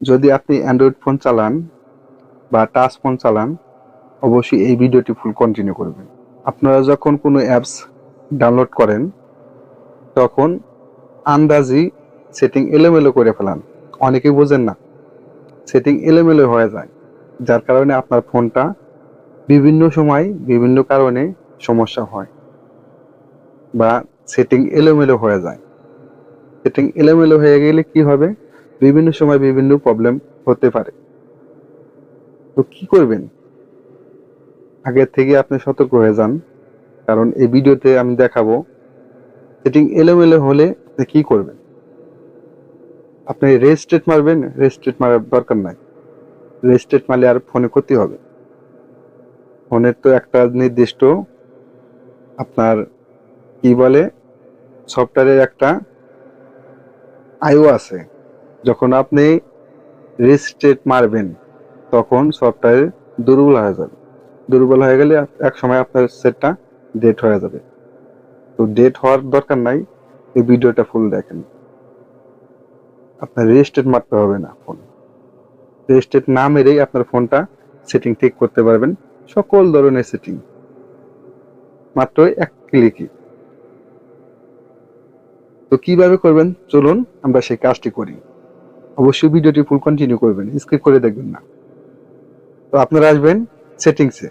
যদি আপনি Android phone চালান বা টাচ ফোন চালান, অবশ্যই এই ভিডিওটি ফুল কন্টিনিউ করবেন। আপনারা যখন কোনো অ্যাপস ডাউনলোড করেন, তখন আন্দাজি সেটিং এলোমেলো করে ফেলান। অনেকেই বোঝেন না সেটিং এলোমেলো হয়ে যায়। যার কারণে আপনার ফোনটা বিভিন্ন সময় বিভিন্ন কারণে সমস্যা হয় বা সেটিং এলোমেলো হয়ে যায়। সেটিং এলোমেলো হয়ে গেলে কি হবে? বিভিন্ন সময় বিভিন্ন প্রবলেম হতে পারে। তো কি করবেন? আগের থেকে আপনি সতর্ক হয়ে যান, কারণ এই ভিডিওতে আমি দেখাবো সেটিং এলোমেলো হলে আপনি কি করবেন। আপনি রেজিস্ট্রেট মারবেন রেজিস্ট্রেট মারার দরকার নাই। রেজিস্ট্রেট মারলে আর ফোনে ক্ষতি হবে। ফোনের তো একটা নির্দিষ্ট আপনার কি বলে? সফটওয়্যারের একটা আয়ু আছে। যখন আপনি রেজিস্ট্রেট মারবেন, তখন সফটওয়্যার দুর্বল হয়ে যাবে। দুর্বল হয়ে গেলে এক সময় আপনার সেটটা ডেট হয়ে যাবে। তো ডেট হওয়ার দরকার নাই, এই ভিডিওটা ফুল দেখেন। আপনার রেজিস্ট্রেট মারতে হবে না ফোন রেজিস্ট্রেট না মেরেই আপনার ফোনটা সেটিং ঠিক করতে পারবেন, সকল ধরনের সেটিং মাত্র এক ক্লিকই তো কীভাবে করবেন? চলুন আমরা সেই কাজটি করি। অবশ্যই ভিডিওটি ফুল কন্টিনিউ করবেন স্কিপ করে দেখবেন না। তো আপনারা আসবেন সেটিংসে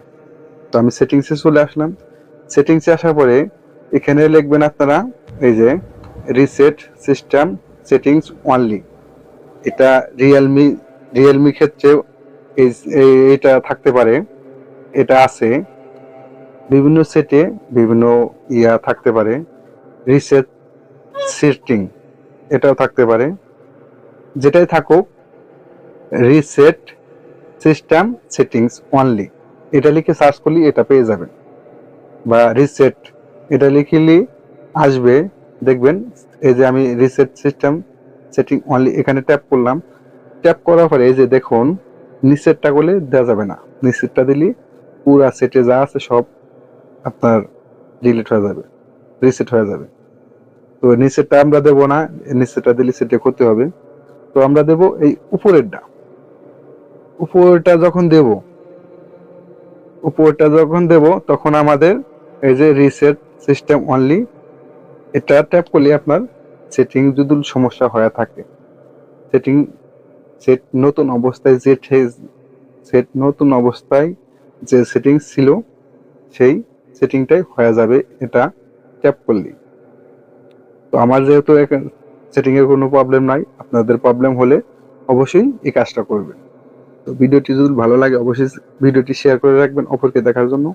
তো আমি সেটিংসে চলে আসলাম। সেটিংসে আসার পরে এখানে লিখবেন আপনারা এই যে রিসেট সিস্টেম সেটিংস অনলি এটা রিয়েলমি রিয়েলমি ক্ষেত্রে এটা থাকতে পারে। এটা আছে। বিভিন্ন সেটে বিভিন্ন ইয়া থাকতে পারে। রিসেট সেটিং এটাও থাকতে পারে। যেটাই থাকুক রিসেট সিস্টেম সেটিংস অনলি এটা লিখে সার্চ করলে এটা পেয়ে যাবেন। বা রিসেট এটা লিখলে আসবে। দেখবেন, এই যে আমি রিসেট সিস্টেম সেটিং অনলি এখানে ট্যাপ করলাম। ট্যাপ করার পরে এই যে দেখুন নিচেরটা করলে দেওয়া যাবে না। নিচেরটা দিলে পুরা সেটে যা আছে সব আপনার ডিলিট হয়ে যাবে রিসেট হয়ে যাবে। তো নিচেরটা আমরা দেবো না। নিচেরটা দিলে সেটে করতে হবে। তো আমরা দেব এই উপরেরটা উপরটা যখন দেব, উপরটা যখন দেব, তখন আমাদের এই যে রিসেট সিস্টেম অনলি এটা ট্যাপ করলে আপনার সেটিং যদি সমস্যা হয়ে থাকে সেটিং সেট নতুন অবস্থায় যে সেট নতুন অবস্থায় যে সেটিং ছিল, সেই সেটিংটাই হয়ে যাবে এটা ট্যাপ করলে তো আমার যেহেতু সেটিং এর কোনো প্রবলেম নাই। আপনাদের প্রবলেম হলে অবশ্যই এই কাজটা করবেন। তো ভিডিওটি যদি ভালো লাগে, অবশ্যই ভিডিওটি শেয়ার করে রাখবেন অপরকে দেখার জন্য।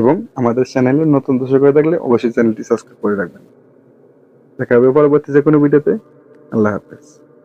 এবং আমাদের চ্যানেলে নতুন দর্শক হয়ে থাকলে অবশ্যই চ্যানেলটি সাবস্ক্রাইব করে রাখবেন। দেখা হবে পরবর্তী যে কোনো ভিডিওতে আল্লাহ হাফেজ।